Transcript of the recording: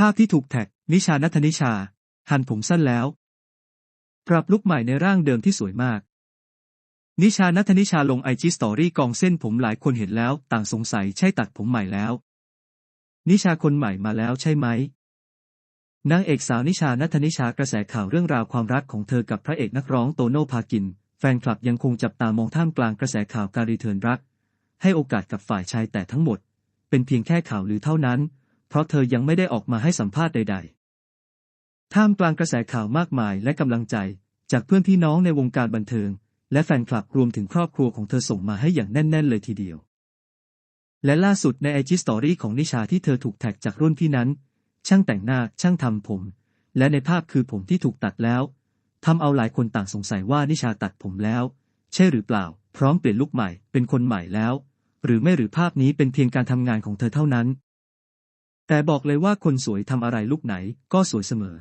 ภาพที่ถูกแท็ก นิชานัทนิชา หันผมสั้นแล้ว ปรับลุกใหม่ในร่างเดิมที่สวยมาก นิชานัทนิชาลงไอจีสตอรี่กองเส้นผมหลายคนเห็นแล้ว ต่างสงสัยใช่ตัดผมใหม่แล้ว นิชาคนใหม่มาแล้วใช่ไหมนางเอกสาวนิชานัทนิชากระแสข่าวเรื่องราวความรักของเธอกับพระเอกนักร้องโตโน่พากิน แฟนคลับยังคงจับตามองท่ามกลางกระแสข่าวการรีเทิร์นรัก ให้โอกาสกับฝ่ายชายแต่ทั้งหมด เป็นเพียงแค่ข่าวลือเท่านั้น ราะเธอยังไม่ได้ออกมาให้สัมภาษณ์ใด ๆ ท่ามกลางกระแสข่าวมากมายและกำลังใจ จากเพื่อนพี่น้องในวงการบันเทิง และแฟนคลับรวมถึงครอบครัวของเธอส่งมาให้อย่างแน่น ๆ เลยทีเดียว และล่าสุดในไอจีสตอรี่ของนิชาที่เธอถูกแท็กจากรุ่นพี่นั้น ช่างแต่งหน้าช่างทำผม และในภาพคือผมที่ถูกตัดแล้วทำเอาหลายคนต่างสงสัยว่านิชาตัดผมแล้ว ใช่หรือเปล่า พร้อมเปลี่ยนลุคใหม่เป็นคนใหม่แล้ว หรือไม่หรือภาพนี้เป็นเพียงการทำงานของเธอเท่านั้น แต่บอกเลยว่าคนสวยทำอะไรลุกไหนก็สวยเสมอ